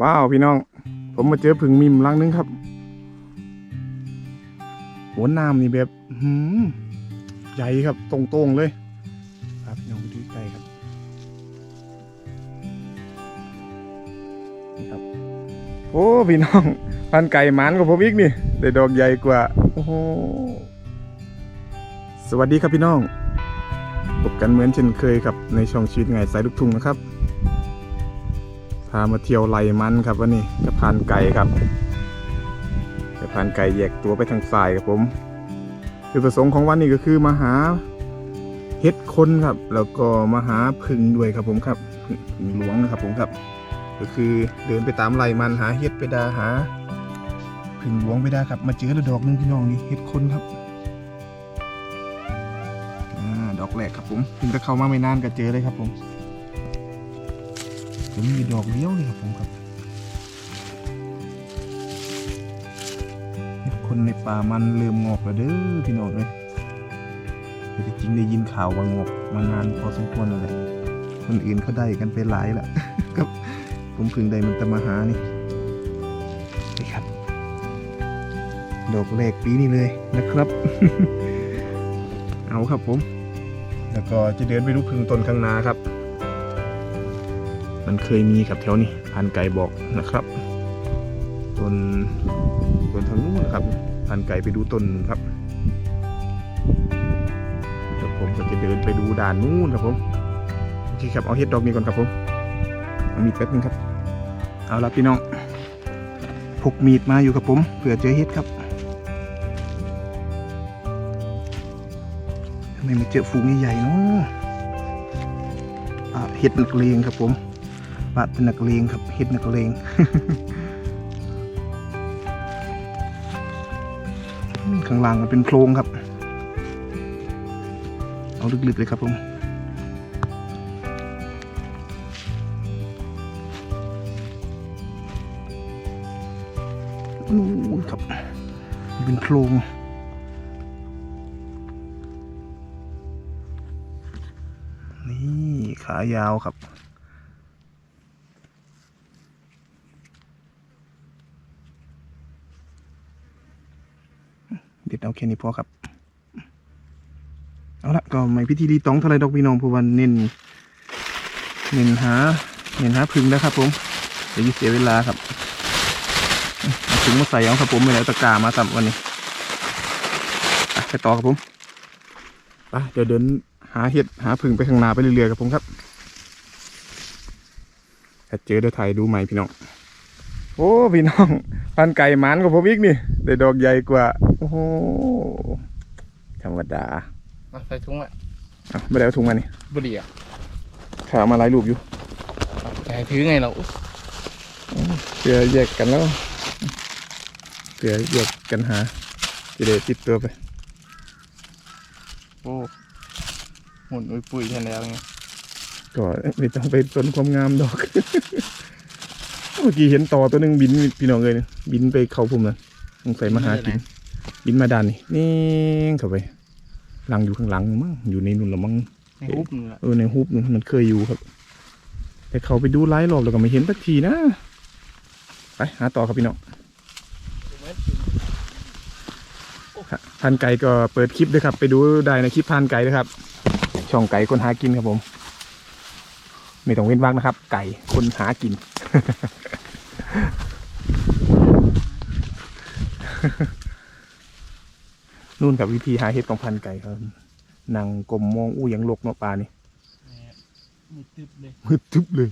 ว้าวพี่น้อง ผมมาเจอผึ่งมิมลังนึงครับหัวน้ำนี่แบบหืมใหญ่ครับตรงๆเลย ครับน้องดูใกล้ครับนี่ครับ โอ้พี่น้องพันไก่หมันกับผมอีกนี่ได้ดอกใหญ่กว่าโอ้โหสวัสดีครับพี่น้องพบกันเหมือนเช่นเคยครับในช่องชีวิตไงสายลูกทุ่งนะครับามาเที่ยวไล่มันครับวันนี้จะพานไก่ครับจะพานไก่แยกตัวไปทางซ้ายครับผมจุดประสงค์ของวันนี้ก็คือมาหาเห็ดคนครับ แล้วก็มาหาผึ่งด้วยครับผมครับผึ่งหลวงนะครับผมครับ ก็คือเดินไปตามไล่มันหาเห็ดไปดาหาผึ่งหลวงไปด้ครับ มาเจอแล้วดอกหนึงพี่น้องนี่เห็ดคนครับอดอกแรกครับผมเพิ่งจะเข้ามาไม่นานก็เจอเลยครับผม จะมีดอกเลี้ยวเลยครับผมครับคนในป่ามันเริ่มงอกแล้วเด้อพี่น้องเอ้ยแต่จริงได้ยินข่าวว่างอกมานานพอสมควรแล้วแหละคนอื่นเขาได้กันไปหลายละครับ ผมพึ่งได้มันจะมาหานี่นี่ครับ ดอกแรกปีนี้เลยนะครับ เอาครับผม แล้วก็จะเดินไปดูพึ่งต้นข้างหน้าครับ มันเคยมีครับแถวนี้พันไก่บอกนะครับต้นต้นทางนู้นนะครับพันไก่ไปดูต้นครับเดี๋ยวผมก็จะเดินไปดูด่านนู้นครับผมโอเคครับเอาเห็ดดอกนี้ก่อนครับผมเอามีดแป๊บนึงครับ เอาละพี่น้องพกมีดมาอยู่ครับผมเผื่อเจอเห็ดครับทำไมไม่เจอฝูงใหญ่ๆเนาะอะเห็ดนักเลงครับผม บาดเป็นนักเลงครับเฮ็ดนักเลงข้างล่างมันเป็นโพรงครับ เอาลึกๆเลยครับผมนู่นครับเป็นโพรงนี่ขายาวครับ เด็ดเอาแค่นี้พอครับ เอาละก็ไม่พิธีรีตองเท่าไรดอกพี่น้องเพราะวันเน้นเน้นหาเน้นหาพึ่งนะครับ ผมเดี๋ยวเสียเวลาครับเอาพึ่งมาใส่เอาครับผมไม่ได้เอาตะกร้ามาสับวันนี้ไปต่อครับผมไปเดี๋ยวเดินหาเห็ดหาพึ่งไปข้างหน้าไปเรื่อยๆครับผมครับถ้าเจอเดี๋ยวถ่ายดูใหม่พี่น้อง โอ้พี่น้องพันไก่หมันกับผมอีกนี่ได้ดอกใหญ่กว่า โอ้โหธรรมดามาใส่ถุงอะอะไม่ได้เอาถุงมานี่บุหรี่อะขามาหลายรูปอยู่จะให้ถือไงเราอุ๊ยเพื่อแยกกันแล้วเพื่อแยกกันหาจะได้ติดตัวไปโอ้หมุนอุ้ยปุยแค่แล้วไงก็ไม่ต้องไปสนความงามดอก เมื่อกี้เห็นต่อตัวหนึ่งบินพี่น้องเลยบินไปเข้าพุ่มนะสงสัยมาหากิน บินมาดันนี่นี่เข้าไปหลังอยู่ข้างหลังมั้งอยู่ในนุ่นหรือมั้งในฮุบนึงอะเออในฮุบนึงมันเคยอยู่ครับ แต่เขาไปดูไลฟ์รอบแล้วก็ไม่เห็นสักทีนะไปหาต่อครับพี่น้องพันไก่ก็เปิดคลิปด้วยครับ ไปดูได้ในคลิปพันไก่นะครับ ช่องไก่คนหากินครับผม ไม่ต้องเว้นว่างนะครับ ไก่คนหากิน นู่นกับวิธีหาเห็ดของพันไก่ครับนั่งกลมมองอู้ยังลกเนาะปลานี่มืดตึบเลยมืดทึบเลย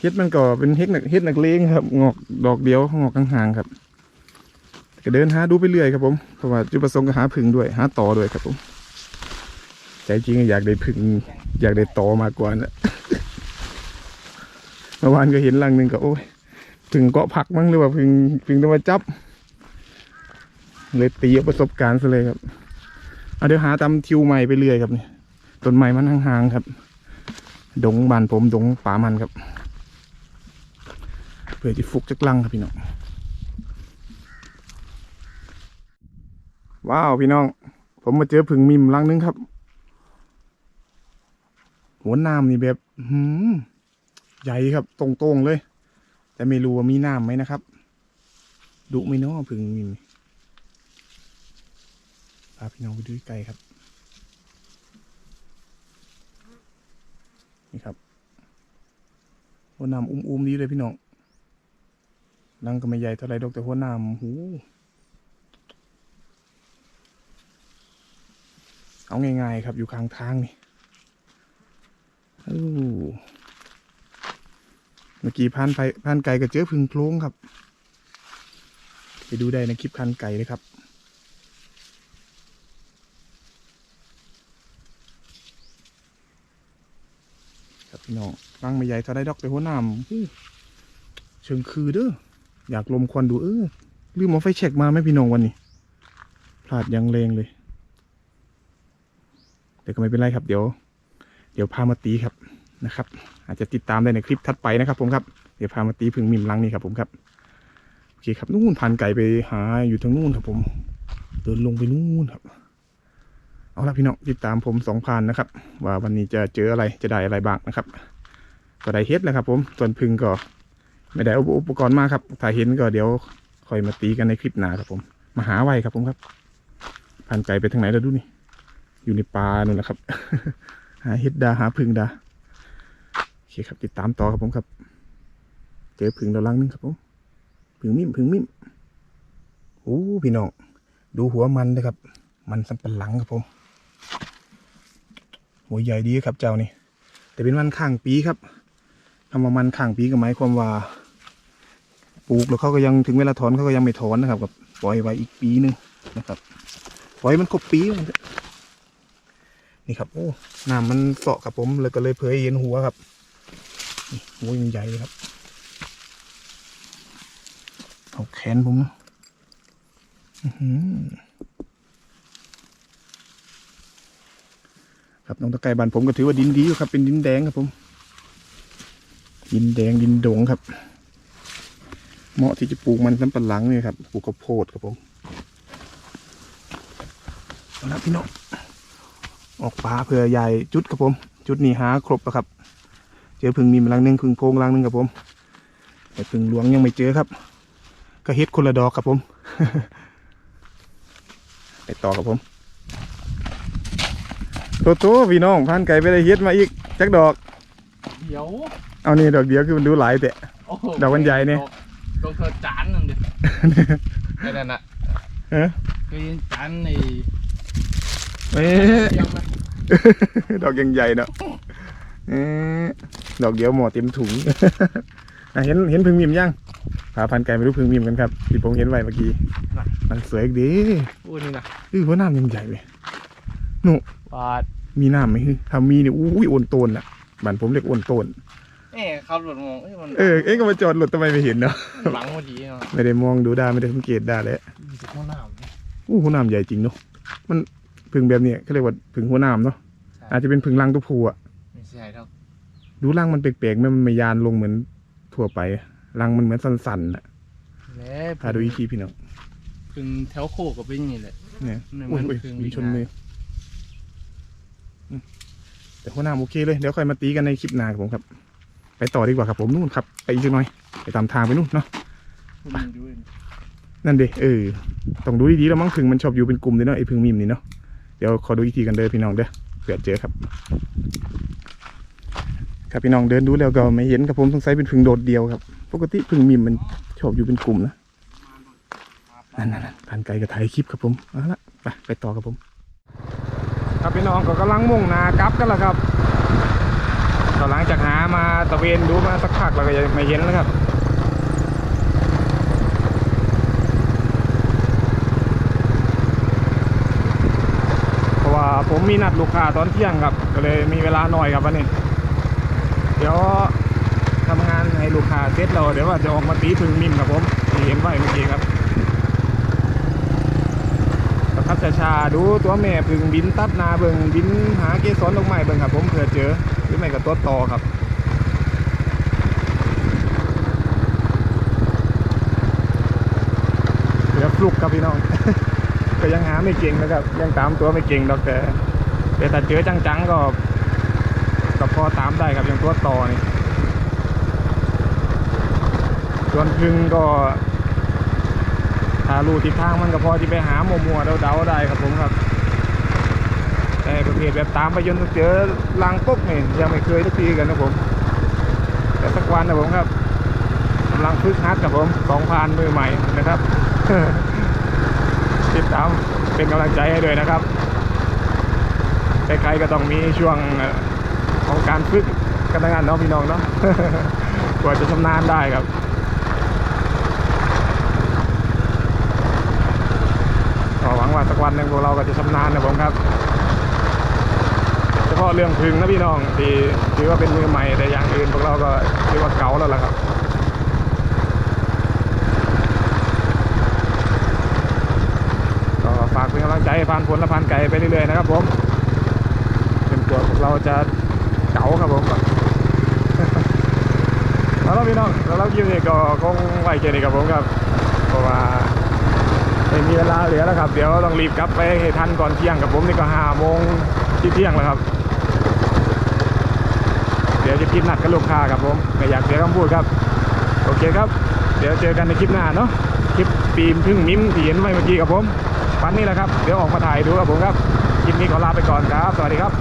เฮ็ดมันก็เป็นเฮ็ดนักเฮ็ดนักเลงครับ งอกดอกเดียวงอกห่างๆครับก็เดินหาดูไปเรื่อยครับผมเพราะว่าจุดประสงค์ก็หาผึ่งด้วยหาต่อด้วยครับผมใจจริงอยากได้ผึ่งอยากได้ต่อมากกว่านะ เมื่อวานก็เห็นลังหนึ่งก็โอ้ยผึ่งเกาะผักมั้งหรือว่าผึ่งผึ่งต้องมาจับ เลยตีประสบการณ์ซะเลยครับเอาเดี๋ยวหาตามทิวใหม่ไปเรื่อยครับนี่ต้นไม้มันห่างๆครับ ดงบานผมดงป่ามันครับเพื่อที่ฟุกจักลังครับพี่น้องว้าวพี่น้อง ผมมาเจอผึ่งมิมลังนึงครับ หัวน้ำนี่แบบหืม ใหญ่ครับตรงๆเลย แต่ไม่รู้ว่ามีน้ำไหมนะครับ ดุไมเนาะพึ่งมิมพาพี่น้องไปดูใกล้ครับ นี่ครับหัวน้ำอุ้มๆดีเลยพี่น้องรังก็ไม่ใหญ่เท่าไรดอกแต่หัวน้ำหูเอาง่ายๆครับอยู่ข้างทางนี่อู้ เมื่อกี้ผ่านไปผ่านไก่ก็เจอพึ่งโพรงครับ ไปดูได้ในคลิปคันไก่เลยครับครับพี่น้องรังไม่ใหญ่เท่าไรดอกแต่หัวน้ำเชิงคือเด้ออยากลมควันดูเออลืมเอาไฟเช็คมาไหมพี่น้องวันนี้พลาดยังแรงเลยแต่ก็ไม่เป็นไรครับ เดี๋ยว เดี๋ยวพามาตีครับ นะครับ อาจจะติดตามได้ในคลิปถัดไปนะครับ ผมครับเดี๋ยวพามาตีพึ่งมิมลังนี่ครับผมครับโอเคครับนู่นพันไก่ไปหาอยู่ทางนู่นครับผมเดินลงไปนู่นครับ เอาละพี่น้องติดตามผมสองพันนะครับ ว่าวันนี้จะเจออะไรจะได้อะไรบ้างนะครับ ก็ได้เฮ็ดแล้วครับ ผมส่วนพึ่งก็ไม่ได้อุปกรณ์มากครับ ถ้าเห็นก็เดี๋ยวคอยมาตีกันในคลิปหน้าครับผม มาหาไว้ครับผมครับพันไก่ไปทางไหนแล้วดูนี่ อยู่ในป่านู่นแหละครับ หาเห็ดดาหาพึ่งดา เคครับติดตามต่อครับผมครับ เจอพึ่งเราลังนึงครับผมพึ่งมิ่มพึ่งมิ่มโอ้พี่น้องดูหัวมันเลยครับ มันสำปะหลังครับผม หัวใหญ่ดีครับเจ้านี่แต่เป็นมันข้างปีครับคำว่ามันข้างปีก็หมายความว่าปลูกแล้วเขาก็ยังถึงเวลาถอนเขาก็ยังไม่ถอนนะครับกับปล่อยไว้อีกปีหนึงนะครับปล่อยมันครบปีมันนี่ครับโอ้น้ำมันเสาะครับผมเลยก็เลยเผยเห็นหัวครับ นี่หัวยังใหญ่เลยครับเอาแขนผมครับน้องตะไคร่บ้านผมก็ถือว่าดินดีอยู่ครับ เป็นดินแดงครับผม ดินแดงดินโดงครับ เหมาะที่จะปลูกมันสำปะหลังเนี่ยครับปลูกข้าวโพดครับผมเอาละพี่น้องออกป่าเพื่อยายจุดครับผม จุดนี้หาครบแล้วครับ เจอพึ่งมีมลังหนึ่งพึ่งโพงลังหนึ่งครับผม แต่พึ่งหลวงยังไม่เจอครับ ก็เฮ็ดคนละดอกครับผม ไปต่อครับผมโตโตพี่น้องพันไก่ไปได้เฮ็ดมาอีกจักดอก เดี๋ยว เอานี่ดอกเดียวคือมันดูหลายแต่ โอ้โหดอกมันใหญ่เนี่ย ดอกเธอจานนั่นดิไอ้นั่นน่ะเอ๊ะเคยเห็นจานในเอ๊ะยังไหม ดอกยังใหญ่เนาะเอ๊ะ ดอกเดียวหมอเต็มถุงอะเห็นเห็นพึ่งมิมยังพาพันไก่ไปดูพึ่งมิมกันครับที่ผมเห็นไว้เมื่อกี้มันสวยดีอู้นี่นะอือหัวน้ำยังใหญ่เลยบาดมีน้ำไหมฮึถ้ามีเนี่ยอุ้ยโอนโตนอะบ้านผมเรียกโอนโตนเอ๊ะขับรถมองเอ้ยมันเออเอ๊ะก็มาจอดรถทำไมไม่เห็นเนาะหลังพอดีเนาะไม่ได้มองดูได้ไม่ได้สังเกตได้เลยมีสิบหัวหน้าเนี่ยอู้หัวน้ำใหญ่จริงเนาะมันผึ่งแบบเนี้ยเขาเรียกว่าผึ่งหัวน้ำเนาะอาจจะเป็นผึ่งรังตัวผู้อะไม่ใช่ครับ ดูรังมันแปลกๆไหมมันไม่ยานลงเหมือนทั่วไปรังมันเหมือนสันๆอะแล้วพาดูอีกทีพี่น้องพึ่งแถวโคกก็เป็นอย่างนี้แหละ เนี่ยเนี่ยอุ้ยมันอุ้ยผึ่งมีชนวิ่งมืออืมแต่หัวน้ำโอเคเลยเดี๋ยวค่อยมาตีกันในคลิปหน้าครับผมครับ ไปต่อดีกว่าครับผมนู่นครับไปอีกสักหน่อยไปตามทางไปนู่นเนาะคุณดูดินั่นเด้เออต้องดูดีๆแล้วมั้งผึ่งมันชอบอยู่เป็นกลุ่มเลยเนาะไอ้ผึ่งมิมนี่เนาะเดี๋ยวขอดูอีกทีกันเด้อพี่น้องเด้อเผื่อเจอครับ ครับพี่น้องเดินดูแล้วก็ไม่เห็นครับผมสงสัยเป็นผึ่งโดดเดียวครับ ปกติผึ่งมิมมันชอบอยู่เป็นกลุ่มนะนั่นนั่นนั่นผ่านไกลกับถ่ายคลิปครับผมเอาละไปไปต่อครับผม ครับพี่น้องก็กำลังมุ่งหนากลับกันแล้วครับก็หลังจากหามาตะเวนดูมาสักพักเราก็ยังไม่เห็นแล้วครับเพราะว่าผมมีนัดลูกค้าตอนเที่ยงครับ ก็เลยมีเวลาหน่อยครับวันนี้ เดี๋ยวทำงานให้ลูกค้าเสร็จแล้วเดี๋ยวว่าจะออกมาตีพึ่งมิมครับผมที่เห็นไว้เมื่อกี้ครับประทับชาๆดูตัวแม่พึ่งบินตัดนาเบิงบินหาเกสรดอกไม้เบิงครับผมเผื่อเจอหรือไม่ก็ตัวต่อครับเหลือฟลุกครับพี่น้อง ก็ยังหาไม่เก่งนะครับ ยังตามตัวไม่เก่งดอกแต่แต่ถ้าเจอจังๆก็ ก็พอตามได้ครับย่างตัวต่อนี่ส่วนพึ่งก็ถ้ารู้ทิศทางมันก็พอที่ไปหามัวมัวๆเดาๆได้ครับผมครับแต่ประเภทแบบตามไปจนเจอลังปุ๊บนี่ยังไม่เคยทุกทีกันนะผม แต่สักวันนะผมครับกำลังฝึกฮัดกับผมสองพานมือใหม่นะครับติดตามเป็นกำลังใจให้ด้วยนะครับใครๆก็ต้องมีช่วง ของการฝึกกันงนั้นเนาะพี่น้องเนาะกว่าจะชำนาญได้ครับก็หวังว่าสักวันหนึ่งพวกเราก็จะชำนาญนะผมครับ เฉพาะเรื่องพึงนะพี่น้องที่ถือว่าเป็นมือใหม่แต่อย่างอื่นพวกเราก็ถือว่าเก่าแล้วล่ะครับก็ฝากเป็นกำลังใจให้พานผลและพานไก่ไปเรื่อยๆนะครับผมเป็นตัวพวกเราจะ เก่าครับผมแล้วพี่น้องแล้วเราคิวนี่ก็คงไหวเกยรติกับผมครับเพราะว่าไม่มีเวลาเหลือแล้วครับ เดี๋ยวต้องรีบกลับไปให้ทันก่อนเที่ยงกับผมนี่ก็ห้าโมงที่เที่ยงแล้วครับ เดี๋ยวจะคิดนัดกับลูกค้าครับผมไม่อยากเสียคำพูดครับ โอเคครับ เดี๋ยวเจอกันในคลิปหน้าเนาะคลิปปีมพึ่งมิ้มที่เห็นไว้เมื่อกี้กับผมวันนี้แหละครับ เดี๋ยวออกมาถ่ายดูครับผมครับคลิปนี้ขอลาไปก่อนครับ สวัสดีครับ